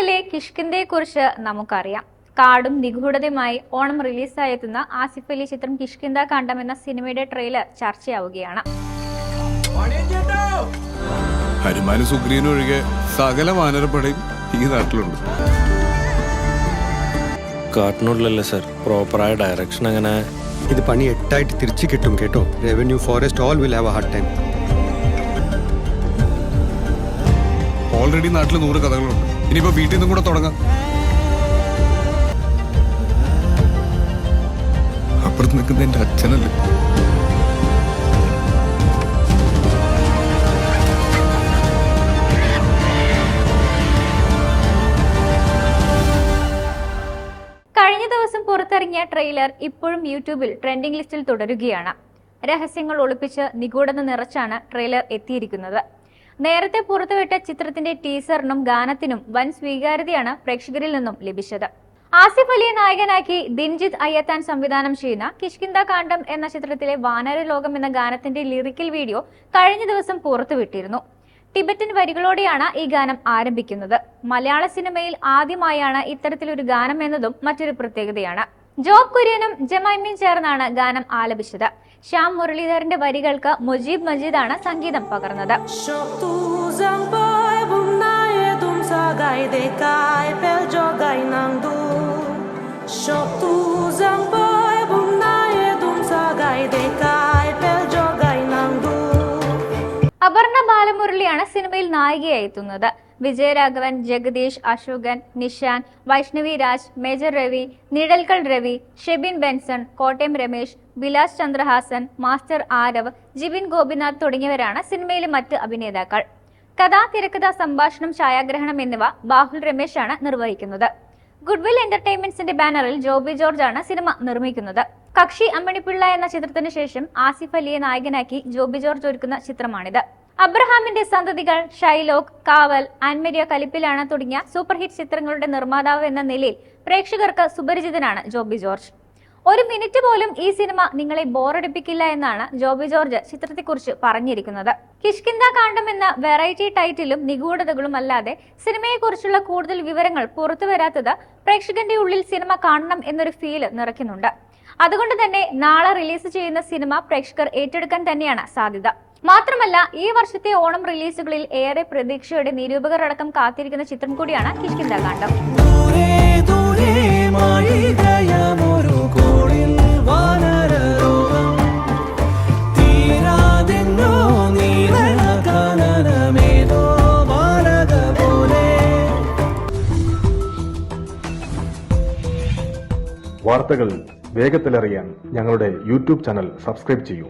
ഓണത്തിനുള്ളിലെ കിഷ്കിന്തയെക്കുറിച്ച് നമുക്കറിയാം. കാടും നിഗൂഢതയുമായി ഓണം റിലീസായെത്തുന്ന ആസിഫ് അലി ചിത്രം കിഷ്കിന്ത കണ്ടം എന്ന സിനിമയുടെ ട്രെയിലർ ചർച്ചയാവുകയാണ്. ഹനുമാനും സുഗ്രീനും ഒഴികെ സകല വാനരപ്പടയും ഈ നാട്ടിലുണ്ട്. കാട്ടിനുള്ളിലല്ലേ സർ? പ്രോപ്പറായ ഡയറക്ഷൻ അങ്ങനെ ഇത് പണി എട്ടായിട്ട് തിരിച്ചു കിട്ടും കേട്ടോ. Revenue forest all will have a hard time already നാട്ടിൽ നൂറ് കഥകളുണ്ട്. ഇനിയിപ്പോ വീട്ടിൽ നിന്നും കൂടെ തുടങ്ങാം. അപ്പുറത്ത് നിൽക്കുന്ന എന്റെ അച്ഛനല്ലേ? പുറത്തിറങ്ങിയ ട്രെയിലർ ഇപ്പോഴും യൂട്യൂബിൽ ട്രെൻഡിംഗ് ലിസ്റ്റിൽ തുടരുകയാണ്. രഹസ്യങ്ങൾ ഒളിപ്പിച്ച് നിഗൂഢത നിറച്ചാണ് ട്രെയിലർ എത്തിയിരിക്കുന്നത്. നേരത്തെ പുറത്തുവിട്ട ചിത്രത്തിന്റെ ടീസറിനും ഗാനത്തിനും വൻ സ്വീകാര്യതയാണ് പ്രേക്ഷകരിൽ നിന്നും ലഭിച്ചത്. ആസിഫ് അലിയെ നായകനാക്കി ദിൻജിത് അയ്യത്താൻ സംവിധാനം ചെയ്യുന്ന കിഷ്കിന്ദ കാണ്ഡം എന്ന ചിത്രത്തിലെ വാനര ലോകം എന്ന ഗാനത്തിന്റെ ലിറിക്കൽ വീഡിയോ കഴിഞ്ഞ ദിവസം പുറത്തുവിട്ടിരുന്നു. ടിബറ്റൻ വരികളോടെയാണ് ഈ ഗാനം ആരംഭിക്കുന്നത്. മലയാള സിനിമയിൽ ആദ്യമായാണ് ഇത്തരത്തിലൊരു ഗാനം എന്നതും മറ്റൊരു പ്രത്യേകതയാണ്. ജോബ് കുര്യനും ജമൈമിയും ചേർന്നാണ് ഗാനം ആലപിച്ചത്. ശ്യാം മുരളീധരന്റെ വരികൾക്ക് മുജീബ് മജീദ് ആണ് സംഗീതം പകർന്നത്. അപർണ ബാലമുരളിയാണ് സിനിമയിൽ നായികയായി എത്തുന്നത്. Vijayaraghavan Jagadish Ashokan Nishan Vaishnavi Raj major Ravi Nizhalkal Ravi Shebin Benson Kottayam Ramesh Vilas Chandrahasan master Aarav Jibin Gopinath തുടങ്ങിയവരാണ് സിനിമയിലെ മറ്റ് അഭിനേതാക്കൾ. കഥാ തിരക്കഥ സംഭാഷണം ഛായാഗ്രഹണം എന്നിവ ബാഹുൽ രമേശാണ് നിർവഹിക്കുന്നത്. ഗുഡ്വിൽ എന്റർടൈൻമെന്റ്സിന്റെ ബാനറിൽ ജോബി ജോർജ് ആണ് സിനിമ നിർമ്മിക്കുന്നത്. കക്ഷി അമ്മണിപ്പിള്ള എന്ന ചിത്രത്തിന് ശേഷം ആസിഫ് അലിയെ നായകനാക്കി ജോബി ജോർജ് ഒരുക്കുന്ന ചിത്രമാണിത്. അബ്രഹാമിന്റെ സന്തതികൾ ഷൈലോക്ക് കാവൽ ആൻമരിയ കലിപ്പിലാണ് തുടങ്ങിയ സൂപ്പർ ഹിറ്റ് ചിത്രങ്ങളുടെ നിർമ്മാതാവ് എന്ന നിലയിൽ പ്രേക്ഷകർക്ക് സുപരിചിതനാണ് ജോബി ജോർജ്. ഒരു മിനിറ്റ് പോലും ഈ സിനിമ നിങ്ങളെ ബോറടിപ്പിക്കില്ല എന്നാണ് ജോബി ജോർജ് ചിത്രത്തെക്കുറിച്ച് പറഞ്ഞിരിക്കുന്നത്. കിഷ്കിന്ത കാണ്ഡം എന്ന വെറൈറ്റി ടൈറ്റിലും നിഗൂഢതകളും അല്ലാതെ സിനിമയെക്കുറിച്ചുള്ള കൂടുതൽ വിവരങ്ങൾ പുറത്തു വരാത്തത് പ്രേക്ഷകന്റെ ഉള്ളിൽ സിനിമ കാണണം എന്നൊരു ഫീൽ നിറയ്ക്കുന്നുണ്ട്. അതുകൊണ്ട് തന്നെ നാളെ റിലീസ് ചെയ്യുന്ന സിനിമ പ്രേക്ഷകർ ഏറ്റെടുക്കാൻ തന്നെയാണ് സാധ്യത. മാത്രമല്ല ഈ വർഷത്തെ ഓണം റിലീസുകളിൽ ഏറെ പ്രതീക്ഷയോടെ നിരൂപകർ അടക്കം കാത്തിരിക്കുന്ന ചിത്രം കൂടിയാണ് കിഷ്കിന്ദ കാണ്ഡം. വാർത്തകൾ വേഗത്തിലറിയാൻ ഞങ്ങളുടെ യൂട്യൂബ് ചാനൽ സബ്സ്ക്രൈബ് ചെയ്യൂ.